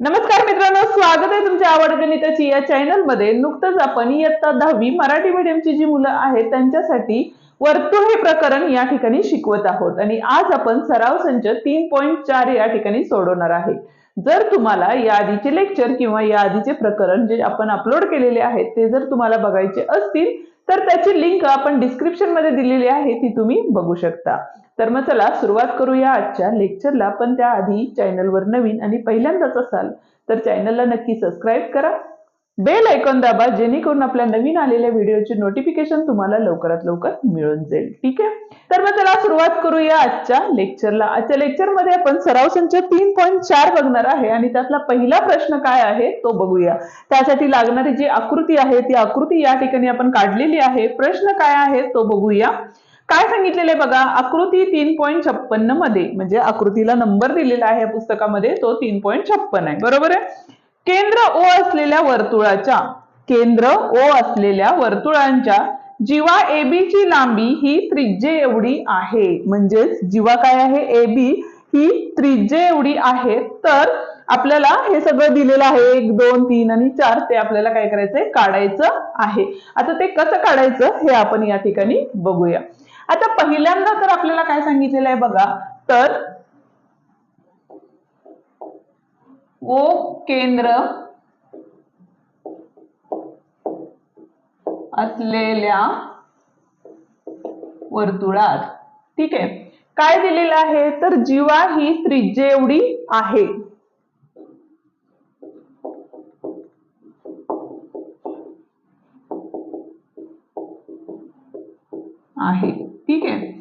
नमस्कार मित्रांनो स्वागत आहे तुमच्या आवड गणिताची या चॅनलमध्ये नुकतंच आपण इयत्ता दहावी मराठी मीडियमची जी मुलं आहेत त्यांच्यासाठी वर्तुळ हे प्रकरण या ठिकाणी शिकवत आहोत. आणि आज आपण सराव संच तीन पॉईंट चार या ठिकाणी सोडवणार आहे. जर तुम्हाला या आधीचे लेक्चर किंवा या आधीचे प्रकरण जे आपण अपलोड केलेले आहेत ते जर तुम्हाला बघायचे असतील तर त्याची लिंक आपण डिस्क्रिप्शनमध्ये दिलेली आहे ती तुम्ही बघू शकता. तर मग चला सुरुवात करूया आजच्या लेक्चरला पण त्याआधी चॅनलवर नवीन आणि पहिल्यांदाच असाल तर चॅनलला नक्की सबस्क्राईब करा. बेल ऐकून दाबा जेणेकरून आपल्या नवीन आलेल्या व्हिडिओचे नोटिफिकेशन तुम्हाला लवकरात लवकर मिळून जाईल. ठीक आहे? तर मग चला सुरुवात करूया आजच्या लेक्चरला आजच्या लेक्चरमध्ये आपण सराव संच तीन पॉईंट चार बघणार आहे आणि त्यातला पहिला प्रश्न काय आहे तो बघूया. त्यासाठी लागणारी जी आकृती आहे ती आकृती या ठिकाणी आपण काढलेली आहे. प्रश्न काय आहे तो बघूया. काय सांगितलेले बघा? आकृती तीन पॉईंट छप्पन्नमध्ये म्हणजे आकृतीला नंबर दिलेला आहे पुस्तकामध्ये तो तीन पॉईंट छप्पन आहे. बरोबर आहे? केंद्र ओ असलेल्या वर्तुळाच्या केंद्र ओ असलेल्या वर्तुळांच्या जीवा एबी ची लांबी ही त्रिज्ये एवढी आहे. म्हणजेच जीवा काय आहे? एबी ही त्रिज्ये एवढी आहे तर आपल्याला हे सगळं दिलेलं आहे. एक दोन तीन आणि चार ते आपल्याला काय करायचंय? काढायचं आहे. आता ते कसं काढायचं? हे आपण या ठिकाणी बघूया. आता पहिल्यांदा तर आपल्याला काय सांगितलेलं आहे बघा? तर ओ केंद्र असलेल्या वर्तुळात. ठीक आहे. काय दिलेलं आहे? तर जीवा ही त्रिज्ये एवढी आहे. आहे. ठीक आहे.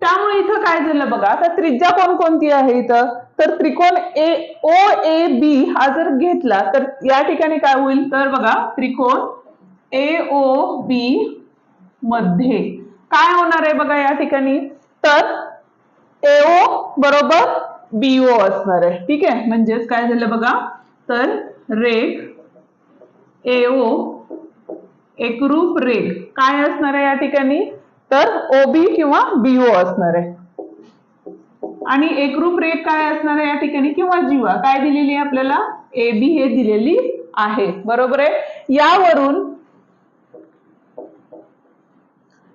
त्यामुळे इथं काय झालं बघा? आता त्रिज्या कोणकोणती आहे इथं? तर त्रिकोण ए ओ ए बी हा जर घेतला तर या ठिकाणी काय होईल? तर बघा त्रिकोण ए ओ बी मध्ये. काय होणार आहे बघा या ठिकाणी? तर एओ बरोबर बीओ असणार आहे. ठीक आहे? म्हणजेच काय झालं बघा? तर रेग एओ एकरूप रेग काय असणार आहे या ठिकाणी? तर ओबी किंवा बीओ असणार आहे. आणि एकरूप रेख काय असणार आहे या ठिकाणी? किंवा जीवा. काय दिलेली आहे आपल्याला? ए बी हे दिलेली आहे. बरोबर आहे? यावरून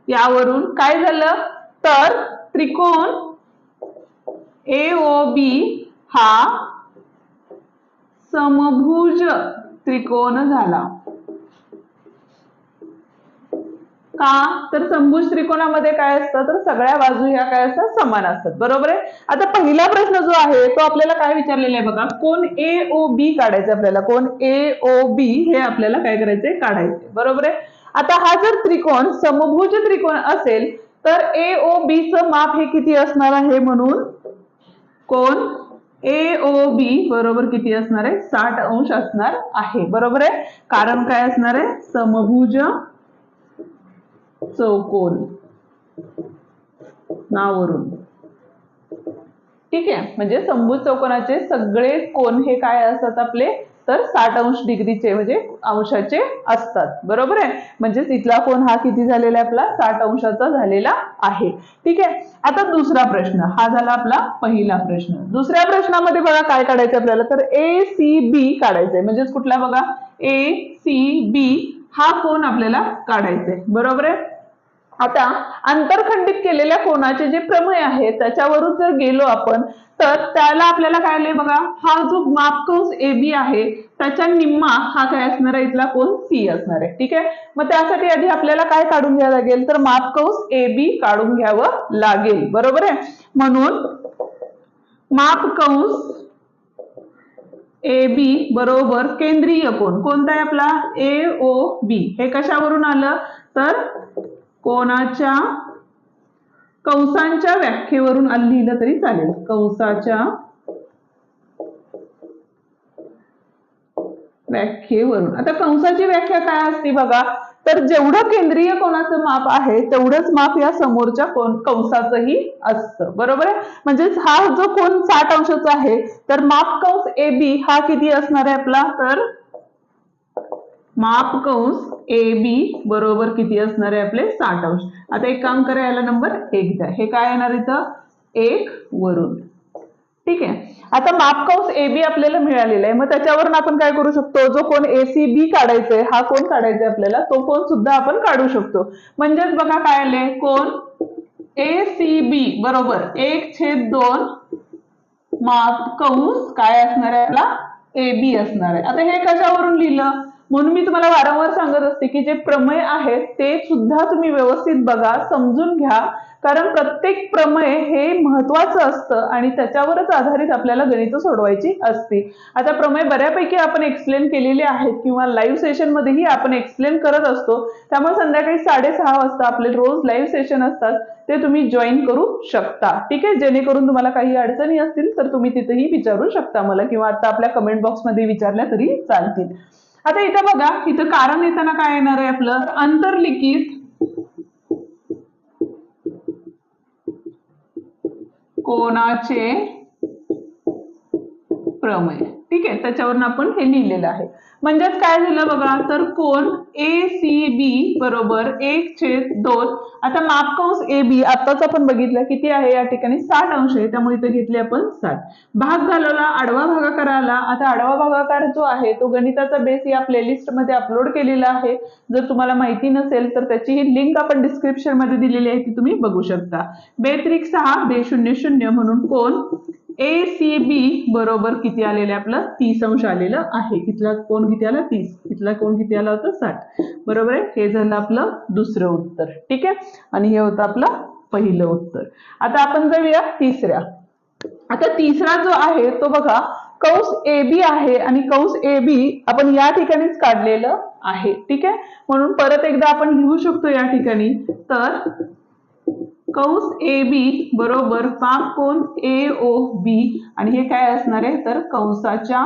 यावरून काय झालं? तर त्रिकोण ए ओ बी हा समभुज त्रिकोण झाला. का? तर संभुज त्रिकोणामध्ये काय असतं? तर सगळ्या बाजू ह्या काय असतात? समान असतात. बरोबर आहे? आता पहिला प्रश्न जो आहे तो आपल्याला काय विचारलेला आहे बघा? कोण ए ओ बी काढायचं आपल्याला? कोण ए ओ बी हे आपल्याला काय करायचंय? काढायचे बरोबर आहे? आता हा जर त्रिकोण समभुज त्रिकोण असेल तर ए ओ बी च माप हे किती असणार आहे म्हणून? कोण? ए ओ बी बरोबर किती असणार आहे? साठ अंश असणार आहे. बरोबर आहे? कारण काय असणार आहे? समभुज चौकोन. नावरून. ठीक आहे? म्हणजे संभूत चौकोनाचे सगळे कोण हे काय असतात आपले? तर साठ अंश डिग्रीचे म्हणजे अंशाचे असतात. बरोबर आहे? म्हणजे तिथला कोण हा किती झालेला आहे आपला? साठ अंशाचा झालेला आहे. ठीक आहे? आता दुसरा प्रश्न. हा झाला आपला पहिला प्रश्न. दुसऱ्या प्रश्नामध्ये बघा काय काढायचं आपल्याला? तर ए सी बी काढायचंय. म्हणजेच कुठला बघा? ए सी बी हा कोण आपल्याला काढायचा आहे बरोबर आहे? आता आंतरखंडित केलेल्या कोणाचे जे प्रमेय आहे त्याच्यावरून जर गेलो आपण तर त्याला आपल्याला काय आले बघा? हा जो मापकंस ए बी आहे त्याच्या निम्मा हा काय असणार आहे? इथला कोण सी असणार आहे. ठीक आहे? मग त्यासाठी आधी आपल्याला काय काढून घ्यावं लागेल? तर मापकंस ए बी काढून घ्यावं लागेल. बरोबर आहे? म्हणून मापकंस ए बी बरोबर केंद्रीय कोण कोणता आहे आपला? ए ओ बी हे कशावरून आलं? तर कोणाच्या? कंसांच्या व्याख्येवरून लिहिलं तरी चालेल. कंसाच्या व्याख्येवरून. आता कंसाची व्याख्या काय असते बघा. तर जेवढं केंद्रीय कोणाचं माप आहे तेवढंच माप या समोरच्या कोण कंसाचंही असतं. बरोबर आहे? म्हणजेच हा जो कोण साठ अंशाचा आहे तर माप कंस ए बी हा किती असणार आहे आपला? तर माप कंस ए बी बरोबर किती असणार आहे आपले साठ अंश. आता एक काम करा याला नंबर एक द्या. हे काय येणार इथं? एक वरून. ठीक आहे? आता मापकंस ए बी आपल्याला मिळालेला आहे. मग त्याच्यावरून आपण काय करू शकतो? जो कोण ए सी बी काढायचा आहे हा कोण काढायचा आहे आपल्याला? तो कोण सुद्धा आपण काढू शकतो. म्हणजेच बघा काय आले कोण ए सी बी बरोबर एक छेद दोन माप कंस काय असणार आहे? आपला ए बी असणार आहे. आता हे कशावरून लिहिलं? म्हणून मी तुम्हाला वारंवार सांगत असते की जे प्रमेय आहेत ते सुद्धा तुम्ही व्यवस्थित बघा समजून घ्या. कारण प्रत्येक प्रमेय हे महत्वाचं असतं आणि त्याच्यावरच आधारित आपल्याला गणित सोडवायची असते. आता प्रमेय बऱ्यापैकी आपण एक्सप्लेन केलेले आहेत किंवा लाईव्ह सेशन मध्येही आपण एक्सप्लेन करत असतो. त्यामुळे संध्याकाळी साडेसहा वाजता आपले रोज लाईव्ह सेशन असतात ते तुम्ही जॉईन करू शकता. ठीक आहे? जेणेकरून तुम्हाला काही अडचणी असतील तर तुम्ही तिथेही विचारू शकता मला किंवा आता आपल्या कमेंट बॉक्समध्ये विचारल्या तरी चालतील. आता इथं बघा इथं कारण येताना काय येणार आहे आपलं? अंतर्लिखित कोणाचे प्रमेय. ठीक आहे त्याच्यावरून आपण हे लिहिलेलं आहे. म्हणजेच काय झालं बघा? तर कोण ए सी बी बरोबर एक छेद दोन. आता मापकंस ए बी आताच आपण बघितलं किती आहे? या ठिकाणी साठ अंश आहे. त्यामुळे इथे घेतले आपण साठ. भाग घालवला आडवा भागाकार आला. आता आडवा भागाकार जो आहे तो गणिताचा बेस या प्लेलिस्टमध्ये अपलोड केलेला आहे. जर तुम्हाला माहिती नसेल तर त्याची ही लिंक आपण डिस्क्रिप्शनमध्ये दिलेली आहे ती तुम्ही बघू शकता. बेत्रिक सहा बे शून्य शून्य म्हणून कोण ए सी बी बरोबर किती आलेलं आहे आपलं? तीस अंश आलेलं आहे. इथला कोण किती आला? तीस. इथला कोण किती आला होता? साठ. बरोबर आहे? हे झालं आपलं दुसरं उत्तर. ठीक आहे? आणि हे होतं आपलं पहिलं उत्तर. आता आपण जाऊया तिसऱ्या. आता तिसरा जो आहे तो बघा कौस ए बी आहे आणि कौस ए बी आपण या ठिकाणीच काढलेलं आहे. ठीक आहे? म्हणून परत एकदा आपण लिहू शकतो या ठिकाणी. तर कंस ए बी बरोबर पाप कोण? ए ओ बी. आणि हे काय असणार आहे? तर कंसाच्या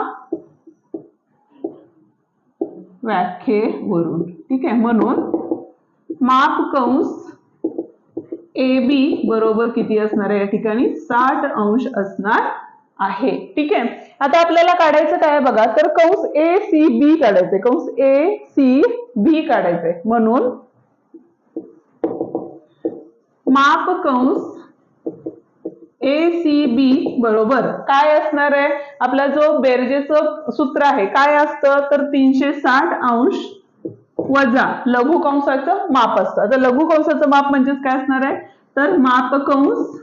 व्याख्येवरून. ठीक आहे म्हणून माप कंस ए बी बरोबर किती असणार आहे? या ठिकाणी साठ अंश असणार आहे. ठीक आहे. आता आपल्याला काढायचं काय बघा? तर कंस ए सी बी काढायचंय. कंस ए सी बी काढायचंय. म्हणून माप कंस ए सी बी बरोबर. काय असणार आहे? आपला जो बेरजेचं सूत्र आहे काय असतं? तर तीनशे साठ अंश वजा लघु कंसाचं माप असतं. आता लघु कंसाचं माप म्हणजेच काय असणार आहे? तर माप कंस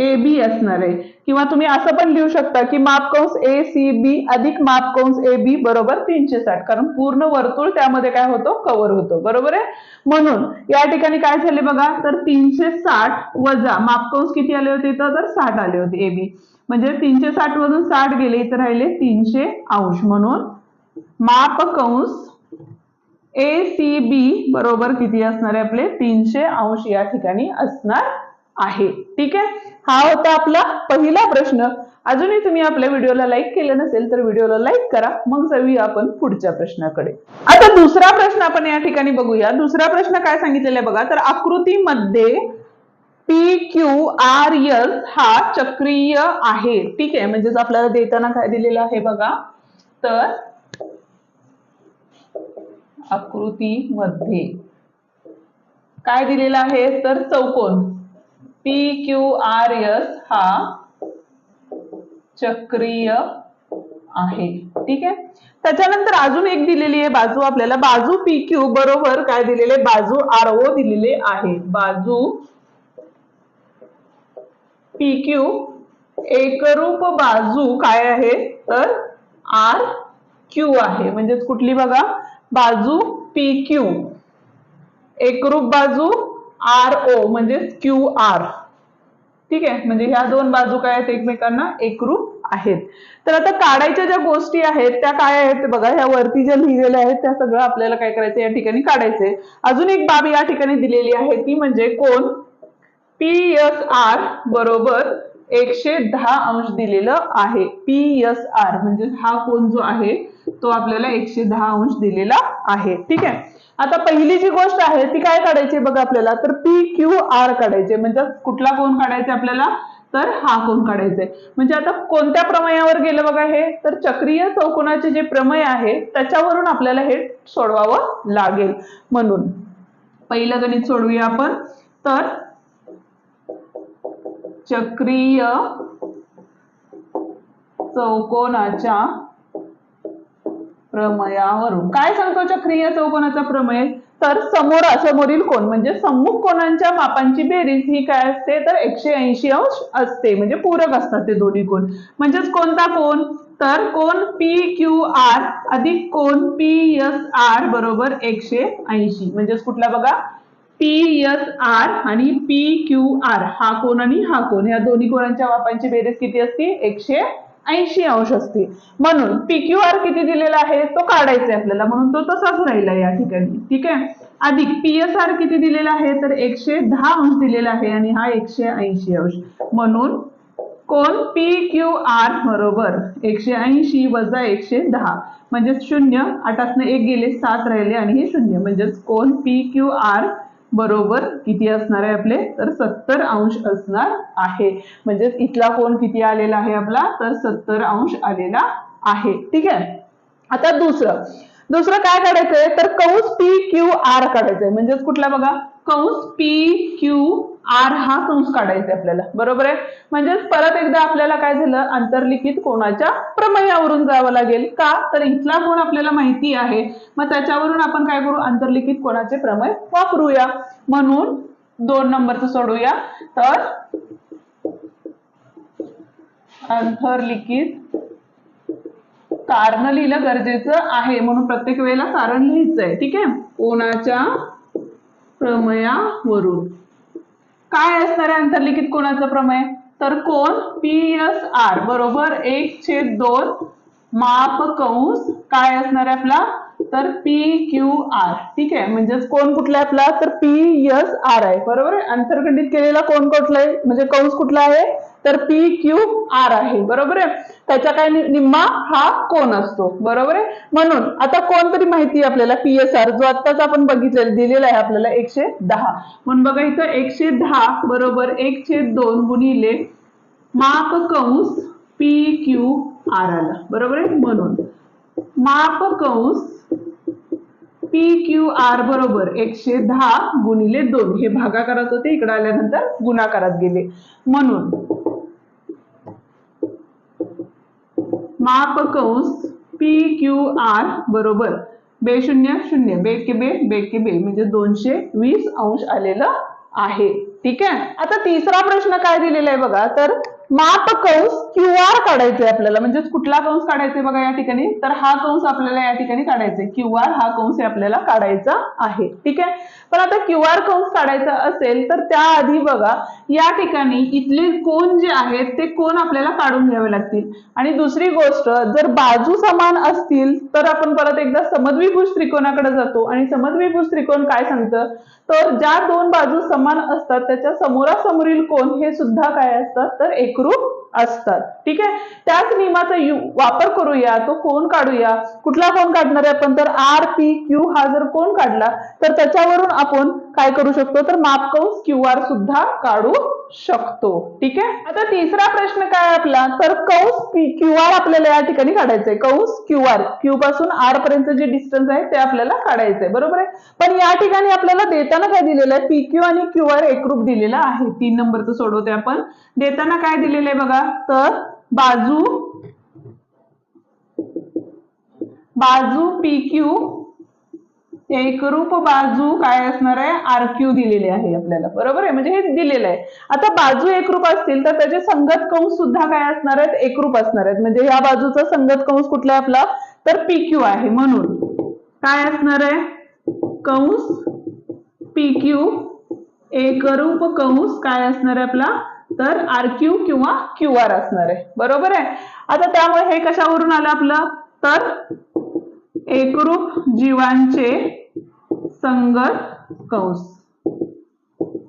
ए बी असणार आहे. किंवा तुम्ही असं पण लिहू शकता की माप कंस ए सी बी अधिक माप कंस ए बी बरोबर तीनशे साठ. कारण पूर्ण वर्तुळ त्यामध्ये काय होतो? कव्हर होतो. बरोबर आहे? म्हणून या ठिकाणी काय झाले बघा? तर तीनशे साठ वजा माप कंस किती आले होते इथं? तर साठ आले होते. ए बी म्हणजे तीनशे साठ मधून साठ गेले इथं राहिले तीनशे अंश. म्हणून माप कंस ए सी बी बरोबर किती असणार आहे आपले? तीनशे अंश या ठिकाणी असणार आहे. ठीक आहे? हा होता आपला पहिला प्रश्न. अजूनही तुम्ही आपल्या व्हिडिओला लाईक केलं नसेल तर व्हिडिओला लाईक करा. मग जाऊया आपण पुढच्या प्रश्नाकडे. आता दुसरा प्रश्न आपण या ठिकाणी बघूया. दुसरा प्रश्न काय सांगितलेला आहे बघा? तर आकृतीमध्ये पी क्यू आर एस हा चक्रीय आहे. ठीक आहे? म्हणजेच आपल्याला देताना काय दिलेलं आहे बघा तर आकृतीमध्ये. काय दिलेलं आहे? तर चौकोन. पी क्यू आर एस हा चक्रीय आहे. ठीक आहे? त्याच्यानंतर अजून एक दिलेली आहे बाजू आपल्याला. बाजू पी क्यू बरोबर काय दिलेले? बाजू आर ओ दिलेले आहे. बाजू पी क्यू एकरूप बाजू काय आहे? तर आर क्यू आहे. म्हणजेच कुठली बघा? बाजू पी क्यू एकरूप बाजू आर ओ म्हणजे क्यू आर ठीक आहे? म्हणजे ह्या दोन बाजू काय आहेत एकमेकांना एकरूप आहेत. तर आता काढायच्या ज्या गोष्टी आहेत त्या काय आहेत बघा. ह्या वरती ज्या लिहिलेल्या आहेत त्या सगळं आपल्याला काय करायचं या ठिकाणी काढायचंय. अजून एक बाब या ठिकाणी दिलेली आहे ती म्हणजे कोण पी एस आर बरोबर एकशे दहा अंश दिलेलं आहे. पी एस आर म्हणजे हा कोण जो आहे तो आपल्याला एकशे दहा अंश दिलेला आहे. ठीक आहे? आता पहिली जी गोष्ट आहे ती काय काढायची बघा आपल्याला? तर पी क्यू आर काढायचे. म्हणजे कुठला कोण काढायचा आपल्याला? तर हा कोण काढायचा आहे. म्हणजे आता कोणत्या प्रमेयावर गेलं बघा हे? तर चक्रीय चौकोनाचे जे प्रमेय आहे त्याच्यावरून आपल्याला हे सोडवावं लागेल. म्हणून पहिलं गणित सोडवूया आपण. तर चक्रीय चौकोनाच्या प्रमयावरून. काय सांगतो चक्रीय चौकोनाचा प्रमेय? तर समोर समोरील कोण? म्हणजे सम्मुख कोणांच्या मापांची बेरीज ही काय असते? तर एकशे ऐंशी अंश असते. म्हणजे पूरक असतात ते दोन्ही कोण. म्हणजेच कोणता कोण? तर कोण? P Q R. अधिक कोण? पी एस आर बरोबर एकशे ऐंशी. म्हणजेच कुठला बघा? पी एस आर आणि पी क्यू आर. हा कोण आणि हा कोण? या दोन्ही कोणांच्या मापांची बेरीज किती असते? एकशे ऐंशी अंश असते म्हणून पी क्यू आर किती दिलेला आहे? तो काढायचा आहे आपल्याला. म्हणून तो तसाच राहिला या ठिकाणी. ठीक आहे? अधिक पी एस आर किती दिलेला आहे? तर एकशे दहा अंश दिलेला आहे आणि हा एकशे ऐंशी अंश. म्हणून कोण? पी क्यू आर बरोबर. एकशे ऐंशी वजा एकशे दहा. म्हणजे शून्य. आठातनं एक गेले सात राहिले आणि हे शून्य. म्हणजेच कोण? पी क्यू आर बरोबर किती असणार आहे आपले? तर सत्तर अंश असणार आहे. म्हणजेच इथला कोण किती आलेला आहे आपला? तर सत्तर अंश आलेला आहे. ठीक आहे? आता दुसरं. दुसरं काय काढायचंय? तर कंस पी क्यू आर काढायचंय. म्हणजेच कुठला बघा? कंस पी क्यू आर हा कंस काढायचा आपल्याला. बरोबर आहे? म्हणजेच परत एकदा आपल्याला काय झालं? आंतरलिखित कोणाच्या प्रमेयावरून जावं लागेल? का? तर इथला कोण आपल्याला माहिती आहे? मग त्याच्यावरून आपण काय करू? आंतरलिखित कोणाचे प्रमेय वापरूया. म्हणून दोन नंबरचं सोडूया. तर आंतरलिखित कारण लिहिलं गरजेचं आहे. म्हणून प्रत्येक वेळेला कारण लिहायचं आहे ठीक आहे? कोणाच्या प्रमयावरून? काय असणार आहे आंतरलिखित कोणाचं प्रमेय? तर कोण पी एस आर बरोबर? एक छेद दोन. माप कंस. काय असणार आहे आपला? तर पी क्यू आर ठीक आहे? म्हणजेच कोण कुठला आहे आपला? तर पी एस आर आहे. बरोबर अंतर्खंडित केलेला कोण कुठला आहे? म्हणजे कंस कुठला आहे? तर पी क्यू आर आहे. बरोबर आहे? त्याच्या काय निम्मा हा कोण असतो. बरोबर आहे? म्हणून आता कोण तरी माहिती आहे आपल्याला? पी एस आर जो आत्ताच आपण बघितलेला दिलेला आहे आपल्याला एकशे दहा. म्हणून बघा इथं एकशे दहा बरोबर एक छेद दोन गुणिले माप कंस पी क्यू आर आला. बरोबर आहे? म्हणून माप कंस पी क्यू आर बरोबर एकशे दहा गुणिले दोन. हे भागाकारात होते. इकडे आल्यानंतर गुणाकारात गेले. म्हणून माप कंस पी क्यू आर बरोबर बे शून्य. शून्य बे के बे बे के बे म्हणजे दोनशे वीस अंश आलेलं आहे. ठीक आहे? आता तिसरा प्रश्न काय दिलेला आहे बघा. तर माप कंस क्यू आर काढायचे आपल्याला. म्हणजेच कुठला कंस काढायचा बघा या ठिकाणी? तर हा कंस आपल्याला या ठिकाणी काढायचा क्यू आर हा कंस आपल्याला काढायचा आहे. ठीक आहे? पण आता क्यू आर कोड काढायचा असेल तर त्याआधी बघा या ठिकाणी इथले कोण जे आहेत ते कोण आपल्याला काढून घ्यावे लागतील. आणि दुसरी गोष्ट जर बाजू समान असतील तर आपण परत एकदा समद्विभुज त्रिकोणाकडे जातो. आणि समद्विभुज त्रिकोण काय सांगतं? तर ज्या दोन बाजू समान असतात त्याच्या समोरासमोरील कोण हे सुद्धा काय असतात? तर एकरूप असतात. ठीक आहे? त्याच नियमाचा वापर करूया. तो कोण काढूया? कुठला कोण काढणार आहे आपण? तर आर पी क्यू हा जर कोण काढला तर त्याच्यावरून आपण काय करू शकतो? तर मापकंस क्यू आर सुद्धा काढू शकतो. ठीक आहे? आता तिसरा प्रश्न काय आपला? तर कौस पी क्यू आर आपल्याला या ठिकाणी काढायचंय. कौस क्यू आर क्यू पासून आर पर्यंत जे डिस्टन्स आहे ते आपल्याला काढायचंय. बरोबर आहे? पण या ठिकाणी आपल्याला देताना काय दिलेलं आहे? पी क्यू आणि क्यू आर एकरूप दिलेला आहे. तीन नंबरचं सोडवते आपण. देताना काय दिलेलं आहे बघा? तर बाजू बाजू पी क्यू एकरूप बाजू काय असणार आहे? आर क्यू दिलेले आहे आपल्याला. बरोबर आहे? म्हणजे हे दिलेलं आहे. आता बाजू एकरूप असतील तर त्याचे संगत कंस सुद्धा काय असणार आहेत? एकरूप असणार आहेत. म्हणजे या बाजूचा संगत कंस कुठला आहे आपला? तर पी क्यू आहे म्हणून. काय असणार आहे? कंस पी क्यू एकरूप कंस काय असणार आहे आपला? तर आर क्यू किंवा क्यू आर असणार आहे. बरोबर आहे? आता त्यामुळे हे कशावरून आलं आपलं? तर एकरूप जीवांचे संगत कंस.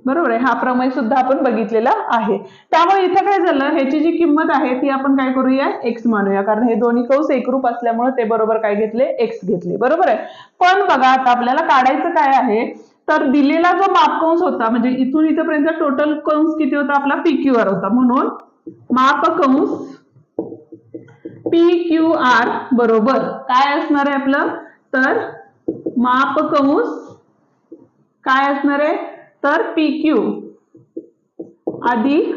बरोबर आहे. हा प्रमेय सुद्धा आपण बघितलेला आहे. त्यामुळे इथे काय झालं. ह्याची जी किंमत आहे ती आपण काय करूया? एक्स मानूया. कारण हे दोन्ही कंस एकरूप असल्यामुळे ते बरोबर काय घेतले? एक्स घेतले. बरोबर आहे. पण बघा आता आपल्याला काढायचं काय आहे? तर दिलेला जो मापकंस होता म्हणजे इथून इथपर्यंत टोटल कंस किती होता? आपला पी क्यू आर होता. म्हणून मापकंस पी क्यू आर बरोबर. काय असणार आहे आपलं? तर मापकंस काय असणार आहे? तर पी क्यू अधिक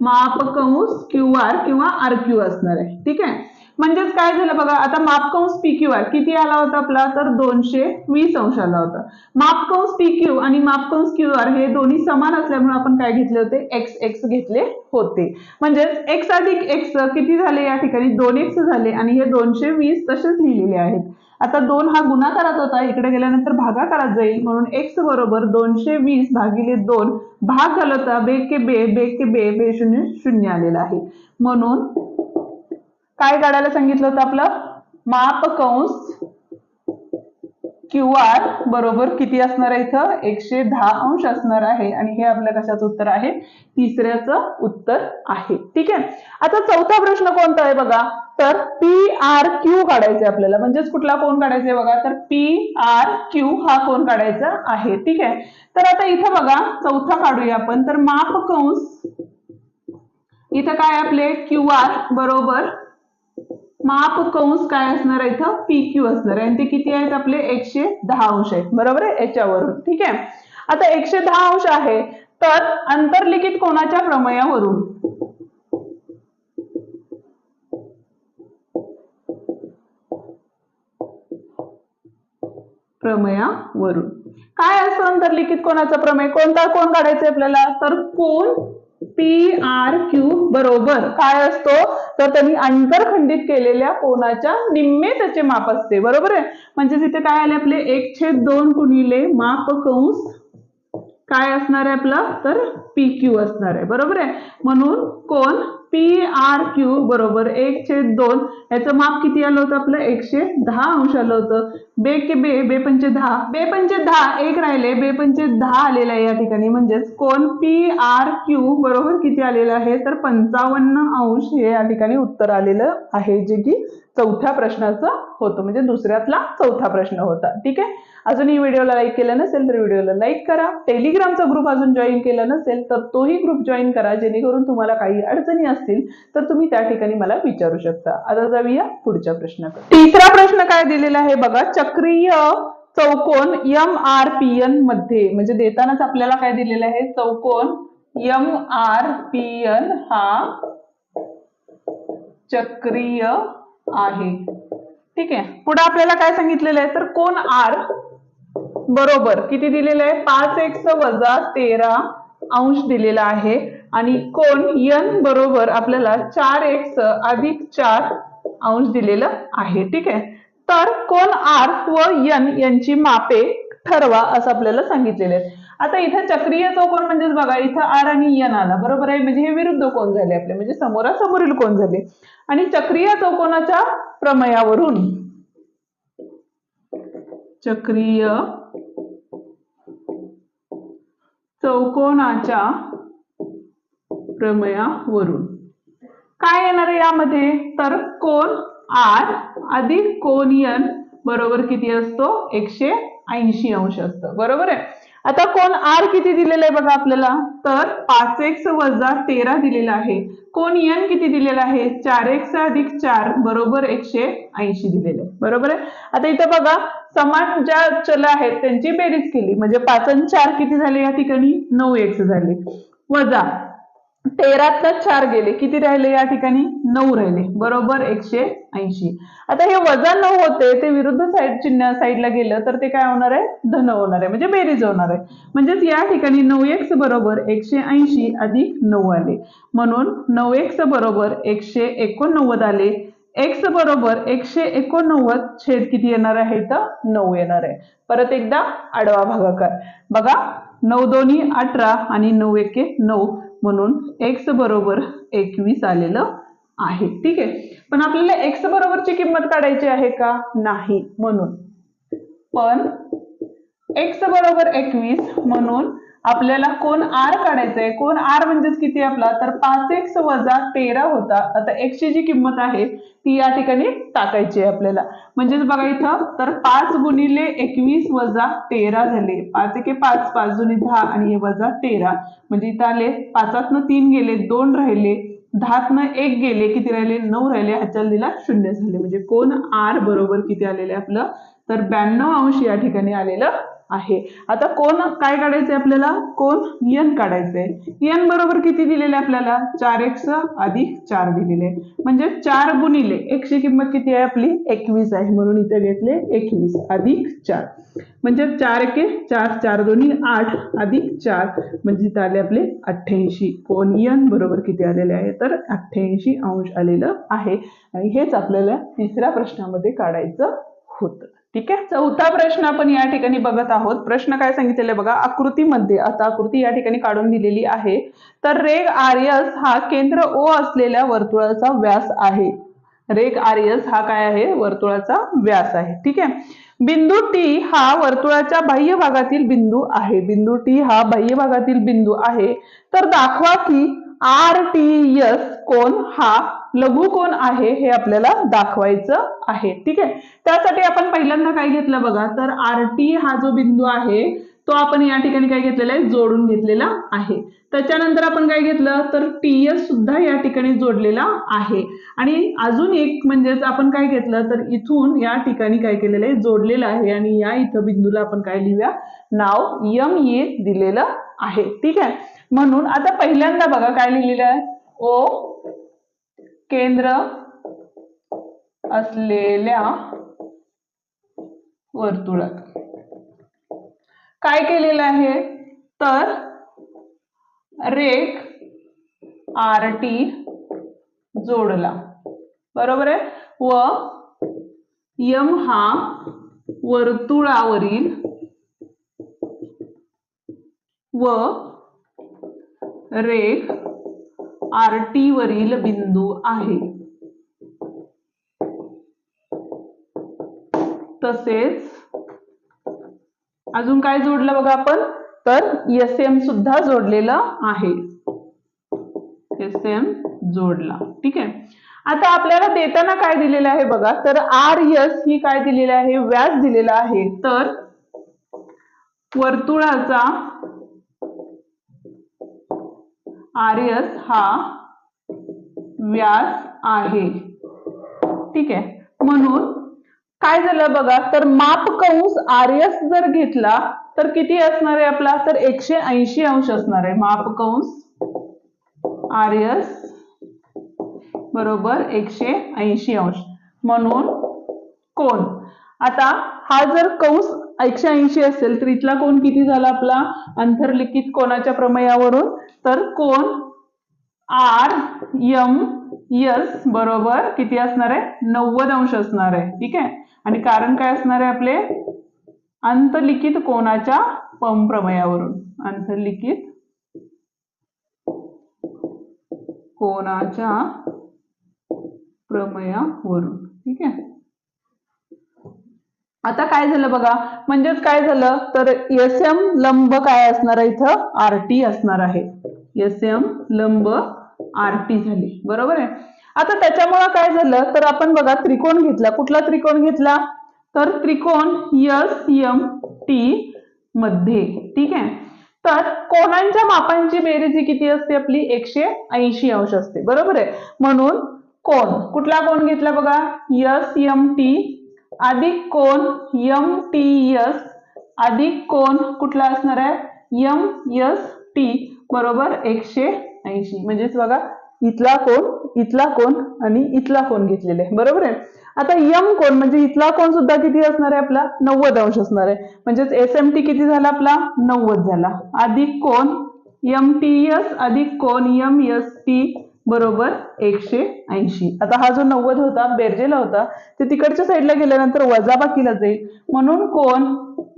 मापकंस क्यू आर किंवा आर क्यू असणार आहे. ठीक आहे? म्हणजेच काय झालं बघा आता मापकंस पी क्यू आर किती आला होता आपला? तर दोनशे वीस अंश आला होता. मापकंस पी क्यू आणि मापकंस क्यू आर हे दोन्ही समान असल्यामुळे आपण काय घेतले होते? एक्स एक्स घेतले होते. म्हणजेच एक्स अधिक एक्स किती झाले या ठिकाणी? दोन एक्स झाले आणि हे दोनशे वीस तसेच लिहिलेले आहेत. आता दोन हा गुणाकारात होता इकडे गेल्यानंतर भागाकारात जाईल. म्हणून एक्स बरोबर दोनशे वीस भागिले दोन भाग घालवता बे के बे बे के बे बे शून्य शून्य आलेला आहे. म्हणून काय काढायला सांगितलं होतं आपलं? माप कंस क्यू आर बरोबर किती असणार आहे इथं? एकशे दहा अंश असणार आहे. आणि हे आपल्या कशाचं उत्तर आहे? तिसऱ्याचं उत्तर आहे. ठीक आहे? आता चौथा प्रश्न कोणता आहे बघा? तर पी आर क्यू काढायचे आपल्याला. म्हणजेच कुठला कोण काढायचा बघा? तर पी आर क्यू हा कोण काढायचा आहे? ठीक आहे? तर आता इथं बघा चौथा काढूया आपण. तर माप कंस इथं काय आपले? क्यू आर बरोबर माप कंस काय असणार आहे इथं? पी क्यू असणार आहे. आणि ते किती आहेत आपले? एकशे दहा अंश आहेत. बरोबर आहे? याच्यावरून. ठीक आहे? आता एकशे दहा अंश आहे. तर अंतर्लिखित कोणाच्या प्रमेयावरून? प्रमेयावरून. काय असतं अंतर्लिखित कोणाचा प्रमेय? कोणता कोण काढायचा आपल्याला? तर कोण पी आर क्यू बरोबर काय असतो? तर त्यांनी अंतरखंडित केलेल्या कोणाच्या निम्मे त्याचे माप असते. बरोबर आहे? म्हणजे तिथे काय आले आपले? एक छेद दोन गुणिले माप कंस काय असणार आहे आपला? तर पी क्यू असणार आहे. बरोबर आहे? म्हणून कोण? पी आर क्यू बरोबर एक छेद दोन. याचं माप किती आलं होतं आपलं? एकशे दहा अंश आलं होतं. बे के बे बे पंचे दहा. बे पंचे दहा एक राहिले. बे पंचे दहा आलेलं आहे या ठिकाणी. म्हणजेच कोण पी आर क्यू बरोबर किती आलेलं आहे? तर पंचावन्न अंश हे या ठिकाणी उत्तर आलेलं आहे जे की चौथ्या प्रश्नाचं होतं. म्हणजे दुसऱ्यातला चौथा प्रश्न होता. ठीक आहे? अजून ही व्हिडिओला लाईक केलं नसेल तर व्हिडिओला लाईक करा. टेलिग्रामचा ग्रुप अजून जॉईन केला नसेल तर तोही ग्रुप जॉईन करा. जेणेकरून तुम्हाला काही अडचणी असतील तर तुम्ही त्या ठिकाणी मला विचारू शकता. आता जाऊया पुढच्या प्रश्नाकडे. तिसरा प्रश्न काय दिलेला आहे बघा चक्रीय चौकोन एम आर पी एनमध्ये म्हणजे देतानाच आपल्याला काय दिलेलं आहे? चौकोन एम आर पी एन हा चक्रीय आहे. ठीक आहे. पुढे आपल्याला काय सांगितलेलं आहे? तर कोण आर बरोबर किती दिलेलं आहे? पाच एक्स वजा तेरा अंश दिलेला आहे. आणि कोण यन बरोबर आपल्याला चार एक्स अधिक चार अंश दिलेलं आहे. ठीक आहे? तर कोण आर व यन यांची मापे ठरवा असं आपल्याला सांगितलेलं आहे. आता इथं चक्रीय चौकोन म्हणजेच बघा इथं आर आणि यन आला. बरोबर आहे? म्हणजे हे विरुद्ध कोण झाले आपले? म्हणजे समोरासमोरील कोण झाले. आणि चक्रीय चौकोनाच्या प्रमेयावरून चक्रीय चौकोनाच्या प्रमेयावरून काय येणार आहे यामध्ये? तर कोण आर अधिक कोण यन बरोबर किती असतो? एकशे ऐंशी अंश असतं. बरोबर आहे? आता कोण आर किती दिलेलं आहे बघा आपल्याला? तर पाच एक्स वजा तेरा दिलेला आहे. कोण यन किती दिलेलं आहे? चार एक्स अधिक चार बरोबर एकशे ऐंशी दिलेलं आहे. बरोबर आहे? आता इथं बघा समान ज्या चल आहेत त्यांची बेरीज केली. म्हणजे पाच आणि चार किती झाले या ठिकाणी? नऊ एक्स झाले. वजा तेरात चार गेले. किती राहिले या ठिकाणी? नऊ राहिले. बरोबर एकशे ऐंशी. आता हे वजा नऊ होते ते विरुद्ध साईड चिन्ह साईडला गेलं तर ते काय होणार आहे? धन होणार आहे. म्हणजे बेरीज होणार आहे. म्हणजेच या ठिकाणी नऊ एक्स बरोबर एकशे ऐंशी अधिक नऊ आले. म्हणून नऊ एक्स बरोबर एकशे एकोणनव्वद आले. एक्स बरोबर एकशे एकोणनव्वद छेद किती येणार आहे? तर नऊ येणार आहे. परत एकदा आडवा भागाकार. बघा नऊ दोन्ही अठरा आणि नऊ एके नऊ. म्हणून एक्स बरोबर एकवीस आलेलं आहे. ठीक आहे? पण आपल्याला एक्स बरोबरची किंमत काढायची आहे का? नाही. म्हणून. पण एक्स बरोबर एकवीस म्हणून आपल्याला कोण आर काढायचंय? कोण आर म्हणजेच किती आपला? तर पाच एक्स वजा तेरा होता. आता एक्सची जी किंमत आहे ती या ठिकाणी टाकायची आहे आपल्याला. म्हणजेच बघा इथं तर पाच गुणिले एकवीस वजा तेरा झाले. पाच एके पाच पाच जुनी दहा आणि हे वजा तेरा. म्हणजे इथं आले पाचातनं तीन गेले दोन राहिले दहातनं एक गेले किती राहिले? नऊ राहिले. ह्याच्या दिला शून्य झाले. म्हणजे कोण आर बरोबर किती आलेले आपलं? तर ब्याण्णव अंश या ठिकाणी आलेलं आहे. आता कोण काय काढायचंय आपल्याला? कोण यन काढायचंय? यन बरोबर किती दिलेले आपल्याला? चार एक्स अधिक चार दिलेले. म्हणजे चार गुणिले एकशे किंमत किती आहे आपली? एकवीस आहे. म्हणून इथे घेतले एकवीस अधिक चार. म्हणजे चार एके चार चार दोन्ही आठ अधिक चार. म्हणजे इथं आले आपले अठ्ठ्याऐंशी. कोण यन बरोबर किती आलेले आहे? तर अठ्ठ्याऐंशी अंश आलेलं आहे. आणि हेच आपल्याला तिसऱ्या प्रश्नामध्ये काढायचं होतं. ठीक आहे? चौथा प्रश्न आपण या ठिकाणी बघत आहोत. प्रश्न काय सांगितलेले बघा? आकृतीमध्ये आता आकृती या ठिकाणी काढून दिलेली आहे. तर रेग आर्यस हा केंद्र ओ असलेल्या वर्तुळाचा व्यास आहे. रेग आर्यस हा काय आहे? वर्तुळाचा व्यास आहे. ठीक आहे? बिंदू टी हा वर्तुळाच्या बाह्य भागातील बिंदू आहे. बिंदू टी हा बाह्य भागातील बिंदू आहे. तर दाखवा की आर टी एस कोण हा लघुकोन आहे हे आपल्याला दाखवायचं आहे. ठीक आहे? त्यासाठी आपण पहिल्यांदा काय घेतलं बघा? तर आर टी हा जो बिंदू आहे तो आपण या ठिकाणी काय घेतलेला आहे? जोडून घेतलेला आहे. त्याच्यानंतर आपण काय घेतलं? तर टी एस सुद्धा या ठिकाणी जोडलेला आहे. आणि अजून एक म्हणजेच आपण काय घेतलं? तर इथून या ठिकाणी काय केलेलं आहे? जोडलेलं आहे. आणि या इथं बिंदूला आपण काय लिहूया? नाव यम ये दिलेलं आहे. ठीक आहे? म्हणून आता पहिल्यांदा बघा काय लिहिलेलं आहे? ओ केंद्र असलेल्या वर्तुळात. काय केलेलं आहे? तर रेख आर टी जोडला. बरोबर आहे? व यम हा वर्तुळावरील व रेख आर टी वरील बिंदू आहे. तसेच अजून काय जोडलं बघा आपण? तर एस एम सुद्धा जोडलेलं आहे. एस एम जोडला. ठीक आहे? आता आपल्याला देताना काय दिलेलं आहे बघा? तर आर एस ही काय दिलेलं आहे? व्यास दिलेला आहे. तर वर्तुळाचा आर्यस हा व्यास आहे. ठीक आहे. म्हणून काय झालं बघा तर माप कंस आर्यस जर घेतला तर किती असणार आहे आपला? तर एकशे ऐंशी अंश असणार आहे. माप कंस आर्यस बरोबर एकशे ऐंशी अंश. म्हणून कोण? आता हा जर कंस एकशे ऐंशी असेल तर इथला कोण किती झाला आपला? अंतर्लिखित कोणाच्या प्रमेयावरून? तर कोण? आर यम यस बरोबर. किती असणार आहे? नव्वद अंश असणार आहे. ठीक आहे? आणि कारण काय असणार आहे आपले? अंतलिखित कोणाच्या पम प्रमेयावरून? अंतर्लिखित कोणाच्या प्रमेयावरून? ठीक आहे? आता काय झालं बघा? म्हणजेच काय झालं? तर एस एम लंब काय असणार आहे इथं? आर टी असणार आहे. एस एम लंब आर टी झाली. बरोबर आहे? आता त्याच्यामुळं काय झालं? तर आपण बघा त्रिकोण घेतला. कुठला त्रिकोण घेतला? तर त्रिकोण यस एम टी मध्ये. ठीक आहे? तर कोणांच्या मापांची बेरीज ही किती असते आपली? एकशे ऐंशी अंश असते. बरोबर आहे? म्हणून कोण कुठला कोण घेतला बघा? यस एम टी अधिक कोण यम टी एस अधिक कोण कुठला असणार आहे? यम एस टी बरोबर एकशे ऐंशी. म्हणजेच बघा इथला कोण इथला कोण आणि इथला कोण घेतलेले. आहे बरोबर आहे? आता यम कोण म्हणजे इथला कोण सुद्धा किती असणार आहे आपला? नव्वद अंश असणार आहे. म्हणजेच एस एम टी किती झाला आपला? नव्वद झाला. अधिक कोण यम टी एस अधिक कोण यम एस टी बरोबर एकशे ऐंशी. आता हा जो नव्वद होता बेरजेला होता ते तिकडच्या साईडला गेल्यानंतर वजाबाकीला जाईल. म्हणून कोण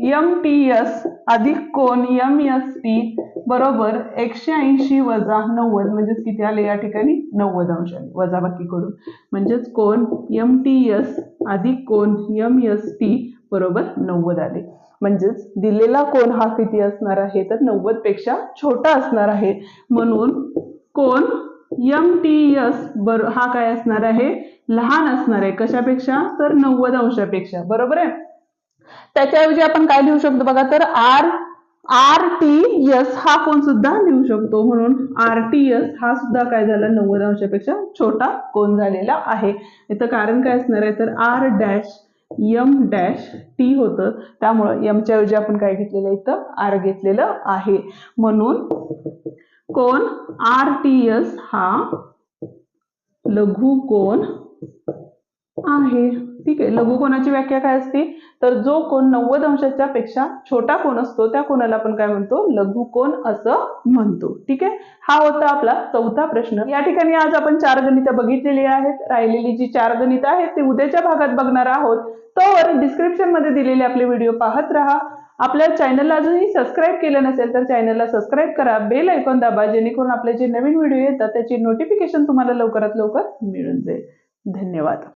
एम टी एस अधिक कोण एम एस टी बरोबर एकशे ऐंशी वजा नव्वद म्हणजेच किती आले या ठिकाणी? नव्वद अंश आले. वजाबाकी करून. म्हणजेच कोण एम टी एस अधिक कोण एम एस टी बरोबर नव्वद आले. म्हणजेच दिलेला कोण हा किती असणार आहे? तर नव्वदपेक्षा छोटा असणार आहे. म्हणून कोण यम टी एस बर हा काय असणार आहे? लहान असणार आहे. कशापेक्षा? तर नव्वद अंशापेक्षा. बरोबर आहे? त्याच्याऐवजी आपण काय लिहू शकतो बघा? तर आर आर टी एस हा कोण सुद्धा लिहू शकतो. म्हणून आर टी एस हा सुद्धा काय झाला? नव्वद अंशापेक्षा छोटा कोण झालेला आहे. इथं कारण काय असणार आहे? तर R dash M dash T होतं. त्यामुळं यमच्या ऐवजी आपण काय घेतलेलं? आहे इथं आर घेतलेलं आहे. म्हणून कोण आर टी एस हा लघु कोण आहे. ठीक आहे लघुकोनाची व्याख्या काय असते? तर जो कोण नव्वद अंशाच्या पेक्षा छोटा कोण असतो त्या कोणाला आपण काय म्हणतो? लघु कोण असं म्हणतो. ठीक आहे? हा होता आपला चौथा प्रश्न. या ठिकाणी आज आपण चार गणितं बघितलेली आहेत. राहिलेली जी चार गणितं आहेत ती उद्याच्या भागात बघणार आहोत. तोवर डिस्क्रिप्शनमध्ये दिलेले आपले व्हिडिओ पाहत राहा. आपल्या चॅनलला अजूनही सबस्क्राईब केलं नसेल तर चॅनलला सबस्क्राईब करा. बेल ऐकून दाबा जेणेकरून आपले जे नवीन व्हिडिओ येतात त्याची नोटिफिकेशन तुम्हाला लवकरात लवकर मिळून जाईल. धन्यवाद.